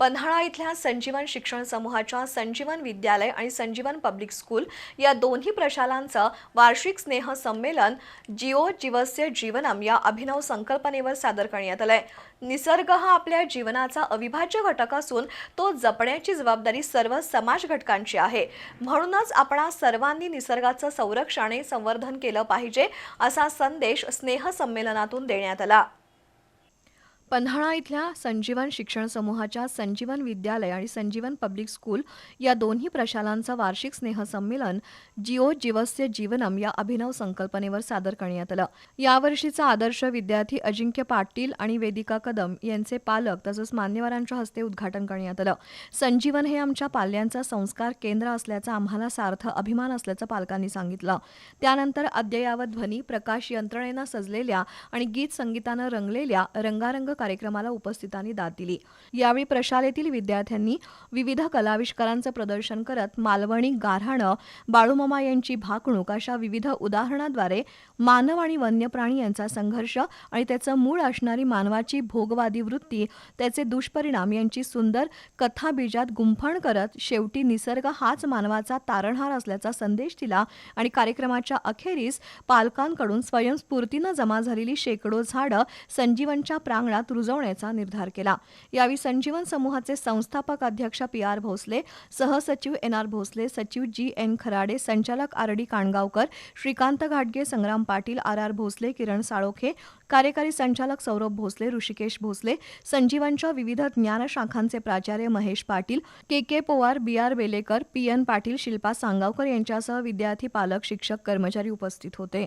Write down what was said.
पन्हाळा इथल्या संजीवन शिक्षण समूहाच्या संजीवन विद्यालय आणि संजीवन पब्लिक स्कूल या दोन्ही प्रशालांचं वार्षिक स्नेह संमेलन जिओ जीवस्य जीवनम या अभिनव संकल्पनेवर सादर करण्यात आलंय. निसर्ग हा आपल्या जीवनाचा अविभाज्य घटक असून तो जपण्याची जबाबदारी सर्व समाज घटकांची आहे. म्हणूनच आपणा सर्वांनी निसर्गाचं संरक्षण आणि संवर्धन केलं पाहिजे असा संदेश स्नेह संमेलनातून देण्यात आला. पन्हाळा इथल्या संजीवन शिक्षण समूहाच्या संजीवन विद्यालय आणि संजीवन पब्लिक स्कूल या दोन्ही प्रशालांचं वार्षिक स्नेहसंमेलन जिओ जीवस्य जीवनम या अभिनव संकल्पनेवर सादर करण्यात आलं. यावर्षीचा आदर्श विद्यार्थी अजिंक्य पाटील आणि वेदिका कदम यांचे पालक तसंच मान्यवरांच्या हस्ते उद्घाटन करण्यात आलं. संजीवन हे आमच्या पाल्यांचं संस्कार केंद्र असल्याचा आम्हाला सार्थ अभिमान असल्याचं पालकांनी सांगितलं. त्यानंतर अद्ययावत ध्वनी प्रकाश यंत्रणेनं सजलेल्या आणि गीत संगीतानं रंगलेल्या रंगारंग कार्यक्रमाला उपस्थितांनी दाद दिली. यावेळी प्रशालेतील विद्यार्थ्यांनी विविध कलाविष्कारांचं प्रदर्शन करत मालवणी गाऱ्हाणं बाळूमामा यांची भाकणूक अशा विविध उदाहरणाद्वारे मानव आणि वन्य प्राणी यांचा संघर्ष आणि त्याचं मूळ असणारी मानवाची भोगवादी वृत्ती त्याचे दुष्परिणाम यांची सुंदर कथाबीजात गुंफण करत शेवटी निसर्ग हाच मानवाचा तारणहार असल्याचा संदेश दिला आणि कार्यक्रमाच्या अखेरीस पालकांकडून स्वयंस्फूर्तीनं जमा झालेली शेकडो झाडं संजीवनच्या प्रांगणात रुजवण्याचा निर्धार केला. यावेळी संजीवन समूहाचे संस्थापक अध्यक्ष पी आर भोसले सहसचिव एन आर भोसले सचिव जी एन खराडे संचालक आर डी काणगावकर श्रीकांत घाटगे संग्राम पाटील आर आर भोसले किरण साळोखे कार्यकारी संचालक सौरभ भोसले ऋषिकेश भोसले संजीवनच्या विविध ज्ञान शाखांचे प्राचार्य Mahesh Patil K K Powar B R Belekar P N Patil Shilpa Sangavkar यांच्यासह विद्यार्थी पालक शिक्षक कर्मचारी उपस्थित होते.